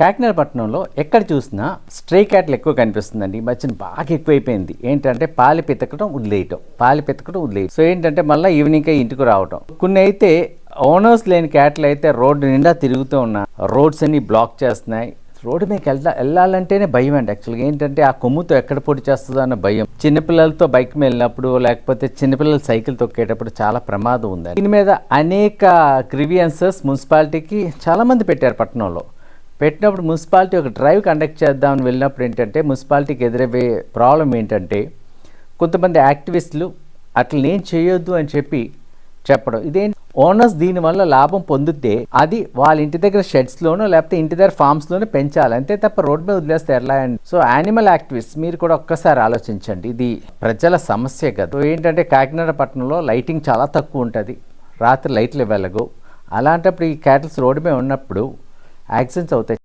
కాకినాడ పట్టణంలో ఎక్కడ చూసినా స్ట్రే క్యాట్లు ఎక్కువ కనిపిస్తుందండి. ఈ మధ్యన బాగా ఎక్కువైపోయింది. ఏంటంటే పాలు పెతకడం వదిలేయటం పాలు పెతకడం వదిలేయటం. సో ఏంటంటే మళ్ళీ ఈవినింగ్ ఇంటికి రావటం. కొన్ని అయితే ఓనర్స్ లేని క్యాట్లు అయితే రోడ్డు నిండా తిరుగుతూ ఉన్నా రోడ్స్ అన్ని బ్లాక్ చేస్తున్నాయి. రోడ్డు మీదకి వెళ్ళా వెళ్ళాలంటేనే భయం అండి. యాక్చువల్గా ఏంటంటే ఆ కొమ్ముతో ఎక్కడ పొడి చేస్తుందో అన్న భయం. చిన్నపిల్లలతో బైక్ మీద వెళ్ళినప్పుడు లేకపోతే చిన్నపిల్లలు సైకిల్ తొక్కేటప్పుడు చాలా ప్రమాదం ఉంది. దీని మీద అనేక గ్రివియన్సెస్ మున్సిపాలిటీకి చాలామంది పెట్టారు పట్టణంలో. పెట్టినప్పుడు మున్సిపాలిటీ ఒక డ్రైవ్ కండక్ట్ చేద్దామని వెళ్ళినప్పుడు ఏంటంటే మున్సిపాలిటీకి ఎదురయ్యే ప్రాబ్లం ఏంటంటే కొంతమంది యాక్టివిస్టులు అట్లా నేను చేయొద్దు అని చెప్పి చెప్పడం. ఇదేంటి? ఓనర్స్ దీనివల్ల లాభం పొందితే అది వాళ్ళ ఇంటి దగ్గర షెడ్స్లోనో లేకపోతే ఇంటి దగ్గర ఫార్మ్స్లోనో పెంచాలి. అంతే తప్ప రోడ్ మీద వదిలేస్తే ఎలా అండి? సో యానిమల్ యాక్టివిస్ట్ మీరు కూడా ఒక్కసారి ఆలోచించండి. ఇది ప్రజల సమస్య కదా. ఏంటంటే కాకినాడ పట్టణంలో లైటింగ్ చాలా తక్కువ ఉంటుంది. రాత్రి లైట్లు వెలగవు. అలాంటప్పుడు ఈ క్యాటిల్స్ రోడ్డు మీద ఉన్నప్పుడు యాక్సిడెంట్స్ అవుతాయి.